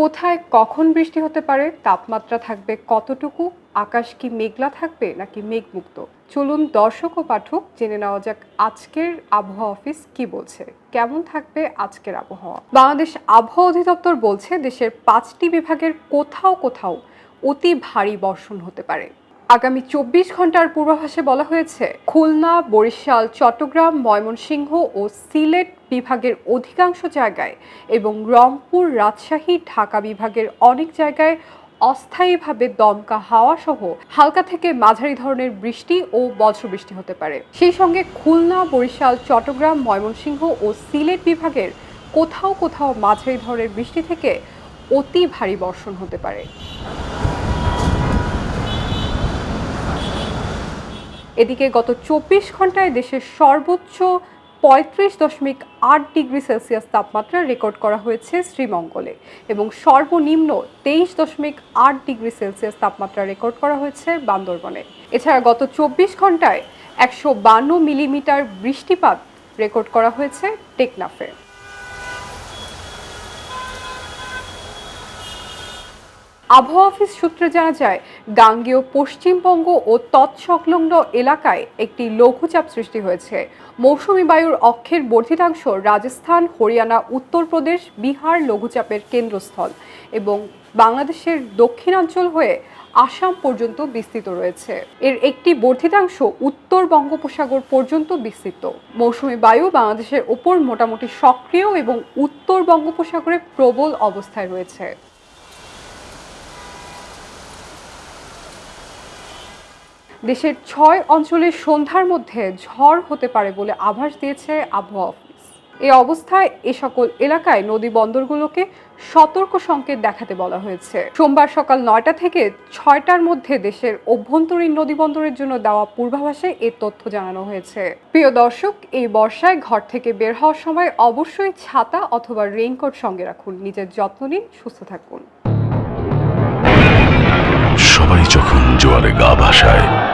কোথায় কখন বৃষ্টি হতে পারে, তাপমাত্রা থাকবে কতটুকু, আকাশ কি মেঘলা থাকবে নাকি মেঘমুক্ত? চলুন দর্শক ও পাঠক জেনে নেওয়া যাক আজকের আবহাওয়া অফিস কি বলছে, কেমন থাকবে আজকের আবহাওয়া? বাংলাদেশ আবহাওয়া অধিদপ্তর বলছে দেশের পাঁচটি বিভাগের কোথাও কোথাও অতি ভারী বর্ষণ হতে পারে। আগামী চব্বিশ ঘণ্টার পূর্বাভাসে বলা হয়েছে, খুলনা, বরিশাল, চট্টগ্রাম, ময়মনসিংহ ও সিলেট বিভাগের অধিকাংশ জায়গায় এবং রংপুর, রাজশাহী, ঢাকা বিভাগের অনেক জায়গায় অস্থায়ীভাবে দমকা হাওয়া সহ হালকা থেকে মাঝারি ধরনের বৃষ্টি ও বজ্রবৃষ্টি হতে পারে। সেই সঙ্গে খুলনা, বরিশাল, চট্টগ্রাম, ময়মনসিংহ ও সিলেট বিভাগের কোথাও কোথাও মাঝারি ধরনের বৃষ্টি থেকে অতি ভারী বর্ষণ হতে পারে। এদিকে গত চব্বিশ ঘন্টায় দেশের সর্বোচ্চ পঁয়ত্রিশ দশমিক আট ডিগ্রি সেলসিয়াস তাপমাত্রা রেকর্ড করা হয়েছে শ্রীমঙ্গলে এবং সর্বনিম্ন তেইশ দশমিক আট ডিগ্রি সেলসিয়াস তাপমাত্রা রেকর্ড করা হয়েছে বান্দরবনে। এছাড়া গত চব্বিশ ঘন্টায় একশো বান্ন মিলিমিটার বৃষ্টিপাত রেকর্ড করা হয়েছে টেকনাফে। আবহাওয়া অফিস সূত্রে জানা যায়, গাঙ্গেয় পশ্চিমবঙ্গ ও তৎসংলগ্ন এলাকায় একটি লঘুচাপ সৃষ্টি হয়েছে। মৌসুমি বায়ুর অক্ষের বর্ধিতাংশ রাজস্থান, হরিয়ানা, উত্তরপ্রদেশ, বিহার লঘুচাপের কেন্দ্রস্থল এবং বাংলাদেশের দক্ষিণাঞ্চল হয়ে আসাম পর্যন্ত বিস্তৃত রয়েছে। এর একটি বর্ধিতাংশ উত্তর বঙ্গোপসাগর পর্যন্ত বিস্তৃত। মৌসুমি বায়ু বাংলাদেশের ওপর মোটামুটি সক্রিয় এবং উত্তর বঙ্গোপসাগরে প্রবল অবস্থায় রয়েছে। দেশের ছয় অঞ্চলের সন্ধ্যার মধ্যে ঝড় হতে পারে বলে আভাস দিয়েছে আবহাওয়া অফিস। এই অবস্থায় এ সকল এলাকায় নদী বন্দরগুলোকে সতর্ক সংকেত দেখাতে বলা হয়েছে। সোমবার সকাল নয়টা থেকে ছয়টার মধ্যে দেশের অভ্যন্তরীণ নদী বন্দরের জন্য দেওয়া পূর্বাভাসে এ তথ্য জানানো হয়েছে। প্রিয় দর্শক, এই বর্ষায় ঘর থেকে বের হওয়ার সময় অবশ্যই ছাতা অথবা রেইনকোট সঙ্গে রাখুন। নিজের যত্ন নিন, সুস্থ থাকুন। সবাই যখন জোয়ারে গা ভাসায়